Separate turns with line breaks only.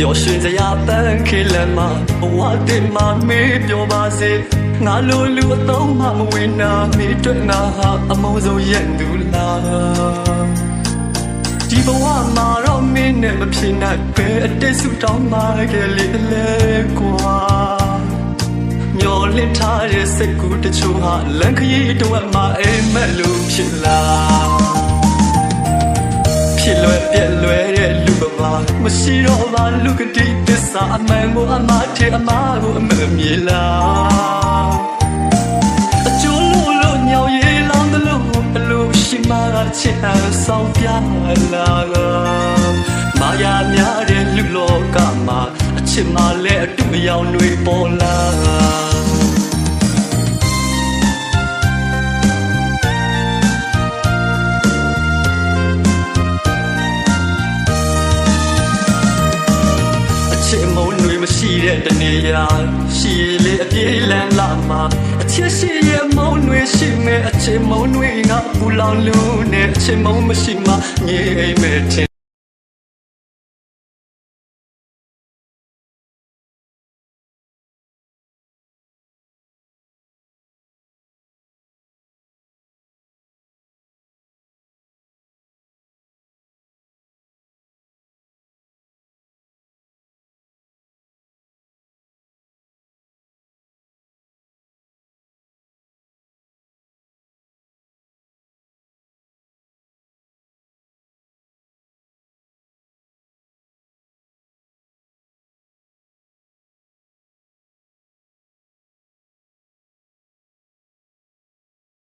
ျော်ရွှင်စရာပန်းခေလမ်းမှာဘဝတင်မှာမေးပြောပါစေငါလိုလူအတော့မှမဝင်နာမေးတွေ့ငါဟာအမောဆုံးရဲ့သူလားဒီဘဝမှာတော့မင်းနဲ့မဖြစ်နိုင်ပဲအတိတ်ဆူတောင်းမှခဲ့လေလေကွာမျောလင့်ထားတဲ့စိတ်ကူးတချို့ဟာလန်ခရီးတော့မှအိမ်မက်လို့ဖြစ်လာ မရှိတော့ပါလူကတိသစ္စာအမှန်ကိုအမှားထဲအမှားကိုအမှန်မြေလားအကျိုးလို့လို့ညောင်ရည်လောင်းတယ်လို့ဘလို့ရှိမှချစ်အပ်ဆောင်ပြလာကမာယာများတဲ့လူလောကမှာအချစ်မှလည်းအတူအယောင်တွေပေါ်လာ ရှိတဲ့တနေရာရှိလေအပြေးလန်းလာမှာအချစ်ရှိရဲ့မုန်းတွေရှိမဲ့အချစ်မုန်းတွေကပူလောင်လို့နဲ့အချစ်မုန်းမရှိမှငြိမ်မဲ့ထင်